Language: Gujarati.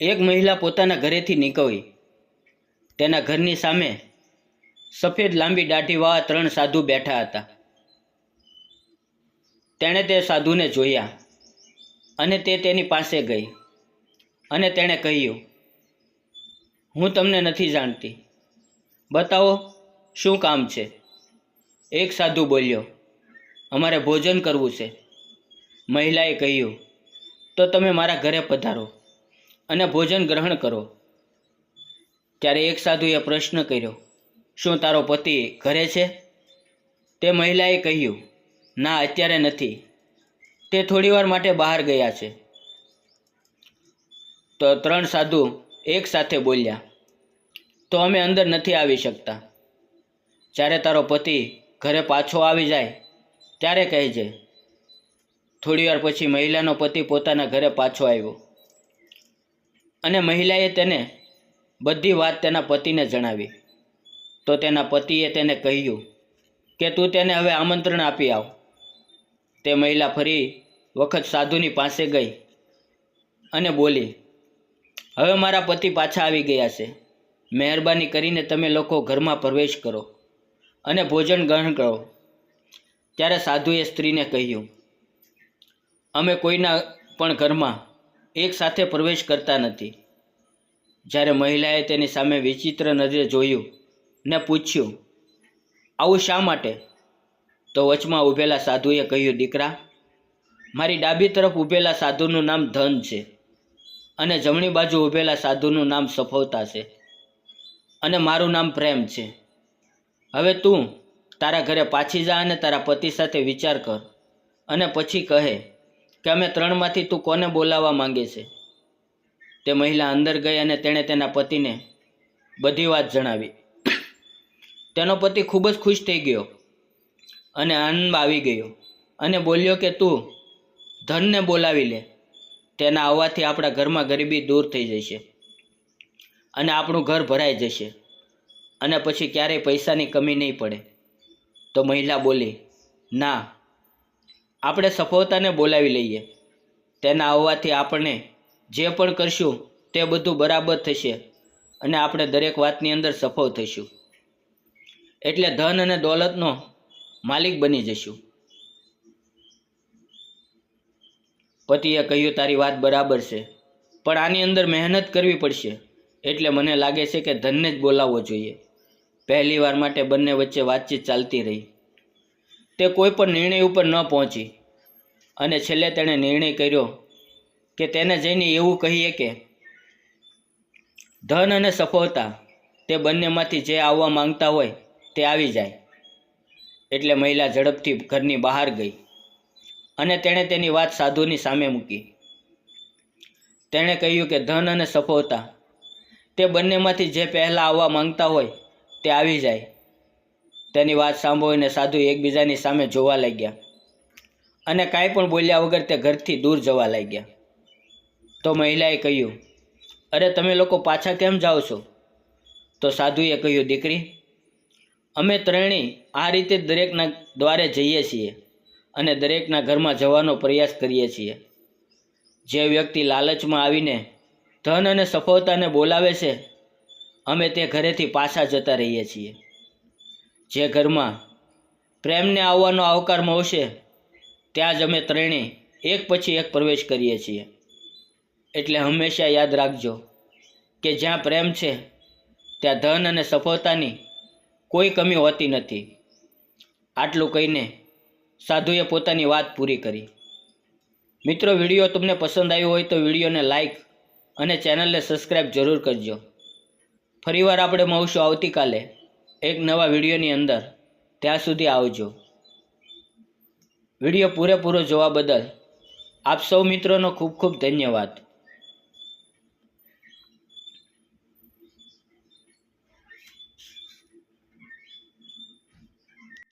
એક મહિલા પોતાના ઘરેથી નીકળી. તેના ઘરની સામે સફેદ લાંબી દાઢીવાળા ત્રણ સાધુ બેઠા હતા. તેણે તે સાધુને જોયા અને તે તેની પાસે ગઈ અને તેણે કહ્યું, હું તમને નથી જાણતી. બતાવો, શું કામ છે? એક સાધુ બોલ્યો, અમારે ભોજન કરવું છે. મહિલાએ કહ્યું, તો તમે મારા ઘરે પધારો. અને ભોજન ગ્રહણ કરો. ત્યારે એક સાધુએ પ્રશ્ન કર્યો, શું તારો પતિ ઘરે છે? તે મહિલાએ કહ્યું, ના, અત્યારે નથી. તે થોડીવાર માટે બહાર ગયા છે. તો ત્રણ સાધુ એક સાથે બોલ્યા, તો અમે અંદર નથી આવી શકતા. જ્યારે તારો પતિ ઘરે પાછો આવી જાય, ત્યારે કહેજે. થોડીવાર પછી મહિલાનો પતિ પોતાના ઘરે પાછો આવ્યો. અને મહિલાએ તેને બધી વાત તેના પતિને જણાવી. તો તેના પતિએ તેને કહ્યું કે તું તેને હવે આમંત્રણ આપી આવ. તે મહિલા ફરી વખત સાધુની પાસે ગઈ અને બોલી, હવે મારા પતિ પાછા આવી ગયા છે. મહેરબાની કરીને તમે લોકો ઘરમાં પ્રવેશ કરો અને ભોજન ગ્રહણ કરો. ત્યારે સાધુએ સ્ત્રીને કહ્યું, અમે કોઈના પણ ઘરમાં એક સાથે પ્રવેશ કરતા નથી. જ્યારે મહિલાએ તેની સામે વિચિત્ર નજરે જોયું ને પૂછ્યું, આવું શા માટે? તો વચમાં ઊભેલા સાધુએ કહ્યું, દીકરા, મારી ડાબી તરફ ઊભેલા સાધુનું નામ ધન છે અને જમણી બાજુ ઊભેલા સાધુનું નામ સફળતા છે અને મારું નામ પ્રેમ છે. હવે તું તારા ઘરે પાછી જા અને તારા પતિ સાથે વિચાર કર અને પછી કહે કે અમે ત્રણમાંથી તું કોને બોલાવવા માંગે છે? તે મહિલા અંદર ગઈ અને તેણે તેના પતિને બધી વાત જણાવી. તેનો પતિ ખૂબ જ ખુશ થઈ ગયો અને આનંદ આવી ગયો અને બોલ્યો કે તું ધનને બોલાવી લે. તેના આવવાથી આપણા ઘરમાં ગરીબી દૂર થઈ જશે અને આપણું ઘર ભરાઈ જશે અને પછી ક્યારેય પૈસાની કમી નહીં પડે. તો મહિલા બોલી, ના, આપણે સફળતાને બોલાવી લઈએ. તેના આવવાથી આપણે જે પણ કરશું તે બધું બરાબર થશે અને આપણે દરેક વાતની અંદર સફળ થઈશું. એટલે ધન અને દોલતનો માલિક બની જશું પતિએ કહ્યું, તારી વાત બરાબર છે, પણ આની અંદર મહેનત કરવી પડશે. એટલે મને લાગે છે કે ધનને જ બોલાવવો જોઈએ. પહેલી વાર માટે બંને વચ્ચે વાતચીત ચાલતી રહી. તે કોઈ પણ નિર્ણય ઉપર ન પહોંચી અને છેલ્લે તેણે નિર્ણય કર્યો કે તેને જઈને એવું કહીએ કે, ધન અને સફળતા તે બંનેમાંથી જે આવવા માંગતા હોય તે આવી જાય. એટલે મહિલા ઝડપથી ઘરની બહાર ગઈ અને તેણે તેની વાત સાધુની સામે મૂકી. તેણે કહ્યું કે, ધન અને સફળતા તે બંનેમાંથી જે પહેલાં આવવા માંગતા હોય તે આવી જાય. તેની વાત સાંભળીને સાધુ એકબીજાની સામે જોવા લાગ્યા અને કાંઈ પણ બોલ્યા વગર તે ઘરથી દૂર જવા લાગ્યા. તો મહિલાએ કહ્યું, અરે, તમે લોકો પાછા કેમ જાઓ છો? તો સાધુએ કહ્યું, દીકરી, અમે ત્રણેય આ રીતે દરેકના દ્વારે જઈએ છીએ અને દરેકના ઘરમાં જવાનો પ્રયાસ કરીએ છીએ. જે વ્યક્તિ લાલચમાં આવીને ધન અને સફળતાને બોલાવે છે, અમે તે ઘરેથી પાછા જતા રહીએ છીએ. જે ઘરમાં પ્રેમને આવવાનો આવકાર મળશે, ત્યાં જ અમે ત્રણેય એક પછી એક પ્રવેશ કરીએ છીએ. એટલે હંમેશા યાદ રાખજો કે જ્યાં પ્રેમ છે, ત્યાં ધન અને સફળતાની કોઈ કમી હોતી નથી. આટલું કહીને સાધુએ પોતાની વાત પૂરી કરી. મિત્રો, વીડિયો તમને પસંદ આવ્યો હોય તો વિડીયોને લાઇક અને ચેનલને સબસ્ક્રાઈબ જરૂર કરજો. ફરીવાર આપણે મળશું આવતીકાલે એક નવા વિડીયોની અંદર. ત્યાં સુધી આવજો. વીડિયો પૂરેપૂરો જોવા બદલ આપ સૌ મિત્રોનો ખૂબ ખૂબ ધન્યવાદ.